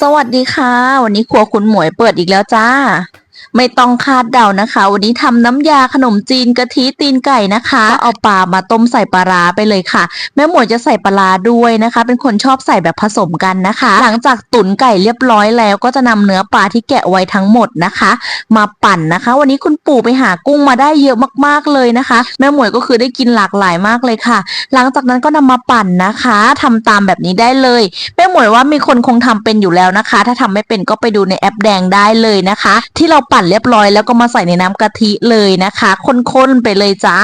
สวัสดีค่ะ วันนี้ครัวคุณหมวยเปิดอีกแล้วจ้า ไม่ต้องคาดเดานะคะ วันนี้ทำน้ำยาขนมจีนกะทิตีนไก่นะคะก็เอาปลามาต้มใส่ปลาร้าไปเลยค่ะ แม่หมวยจะใส่ปลาร้าด้วยนะคะ เป็นคนชอบใส่แบบผสมกันนะคะ หลังจากตุ๋นไก่เรียบร้อยแล้วก็จะนำเนื้อปลาที่แกะไว้ทั้งหมดนะคะ มาปั่นนะคะ วันนี้คุณปู่ไปหากุ้งมาได้เยอะมากๆเลยนะคะ แม่หมวยก็คือได้กินหลากหลายมากเลยค่ะ หลังจากนั้นก็นำมาปั่นนะคะทำตามแบบนี้ได้เลย หมวยว่ามีคนคงทำเป็นอยู่แล้วนะคะ ถ้าทำไม่เป็นก็ไปดูในแอปแดงได้เลยนะคะ ที่เราปั่นเรียบร้อยแล้วก็มาใส่ในน้ำกะทิเลยนะคะข้นๆไปเลยจ้า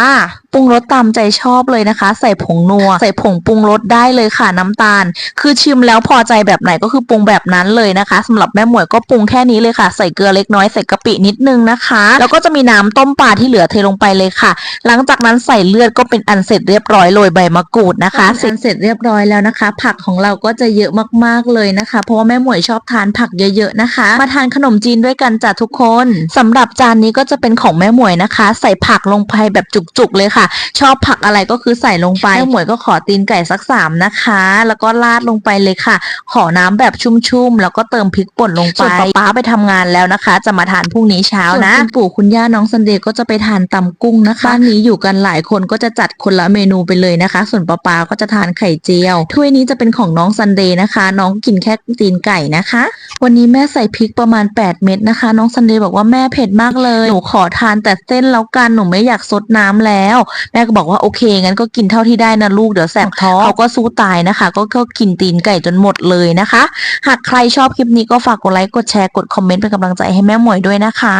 ปรุงรสตามใจชอบเลยนะคะ ใส่ผงนัว ใส่ผงปรุงรสได้เลยค่ะน้ำตาล คือชิมแล้วพอใจแบบไหนก็คือปรุงแบบนั้นเลยนะคะสำหรับแม่หมวยก็ปรุงแค่นี้เลยค่ะ ใส่เกลือเล็กน้อยใส่กะปินิดนึงนะคะ แล้วก็จะมีน้ำต้มปลาที่เหลือเทลงไปเลยค่ะ หลังจากนั้นใส่เลือดก็เป็นอันเสร็จเรียบร้อยโรยใบมะกรูดนะคะเสร็จเสร็จเรียบร้อยแล้วนะคะ ผักของเราก็จะเยอะมากๆเลยนะคะ เพราะว่าแม่หมวยชอบทานผักเยอะๆนะคะ มาทานขนมจีนด้วยกันจ้ะทุกคนสำหรับจานนี้ก็จะเป็นของแม่หมวยนะคะ ใส่ผักลงไปแบบจุกๆเลยค่ะ ชอบผักอะไรก็คือใส่ลงไปแม่หมวยก็ขอตีนไก่สักสามนะคะ แล้วก็ราดลงไปเลยค่ะ ขอน้ำแบบชุ่มๆแล้วก็เติมพริกป่นลงไปส่วนป๊าไปทำงานแล้วนะคะ จะมาทานพรุ่งนี้เช้านะคุณปู่คุณย่าน้องซันเดย์ก็จะไปทานตำกุ้งนะคะบ้านนี้อยู่กันหลายคนก็จะจัดคนละเมนูไปเลยนะคะ ส่วนป๊าๆก็จะทานไข่เจียวถ้วยนี้จะเป็นของน้องซันเดย์นะคะน้องกินแค่ตีนไก่นะคะ วันนี้แม่ใส่พริกประมาณ 8 เม็ดนะคะ น้องซันเดย์บอกว่าแม่เผ็ดมากเลย หนูขอทานแต่เส้นแล้วกันหนูไม่อยากซดน้ำแล้ว แม่ก็บอกว่าโอเคงั้นก็กินเท่าที่ได้นะลูกเดี๋ยวแสบท้องเขาก็สู้ตายนะคะ ก็ก็กินตีนไก่จนหมดเลยนะคะ หากใครชอบคลิปนี้ก็ฝากกดไลค์กดแชร์กดคอมเมนต์เป็นกำลังใจให้แม่หมวยด้วยนะคะ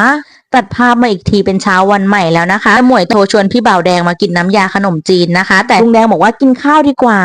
ตัดภาพมาอีกทีเป็นเช้าวันใหม่แล้วนะคะแม่หมวยโทรชวนพี่บ่าวแดงมากินน้ำยาขนมจีนนะคะ แต่ลุงแดงบอกว่ากินข้าวดีกว่า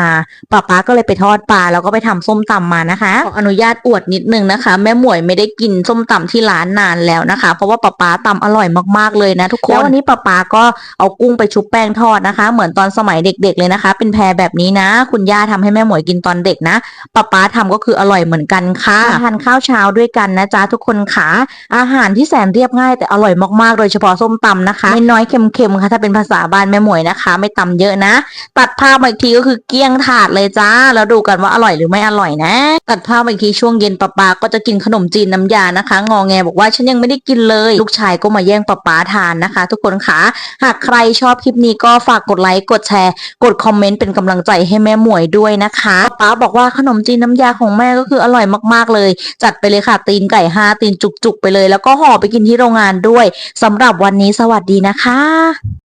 ป้าป๊าก็เลยไปทอดปลาแล้วก็ไปทำส้มตำมานะคะขออนุญาตอวดนิดนึงนะคะ แม่หมวยไม่ได้กินส้มตำที่ร้านนานแล้วนะคะ เพราะว่าป้าป๊าตำอร่อยมากๆเลยนะทุกคนแล้ววันนี้ป้าป๊าก็เอากุ้งไปชุบแป้งทอดนะคะ เหมือนตอนสมัยเด็ก ๆเลยนะคะ เป็นแพรแบบนี้นะ คุณย่าทำให้แม่หมวยกินตอนเด็กนะป้าป๊าทำก็คืออร่อยเหมือนกันค่ะทานข้าวเช้าด้วยกันนะจ๊ะทุกคนค่ะอาหารที่แสนเรียบง่ายแต่อร่อยมากๆ โดยเฉพาะส้มตำนะคะ ไม่น้อยเค็มๆค่ะถ้าเป็นภาษาบ้านแม่หมวยนะคะ ไม่ตำเยอะนะ ตัดภาพมาอีกทีก็คือเกี้ยงถาดเลยจ้า แล้วดูกันว่าอร่อยหรือไม่อร่อยนะ ตัดภาพมาอีกทีช่วงเย็นป้าป๊าก็จะกินขนมจีนน้ำยานะคะ งอแงบอกว่าฉันยังไม่ได้กินเลย ลูกชายก็มาแย่งป้าป๊าทานนะคะ ทุกคนคะหากใครชอบคลิปนี้ก็ฝากกดไลค์กดแชร์ กดคอมเมนต์เป็นกำลังใจให้แม่หมวยด้วยนะคะป้าบอกว่าขนมจีนน้ำยาของแม่ก็คืออร่อยมากๆเลย จัดไปเลยค่ะตีนไก่ห้าตีนจุกๆไปเลย แล้วก็ห่อไปกินที่โรงงานด้วยสำหรับวันนี้สวัสดีนะคะ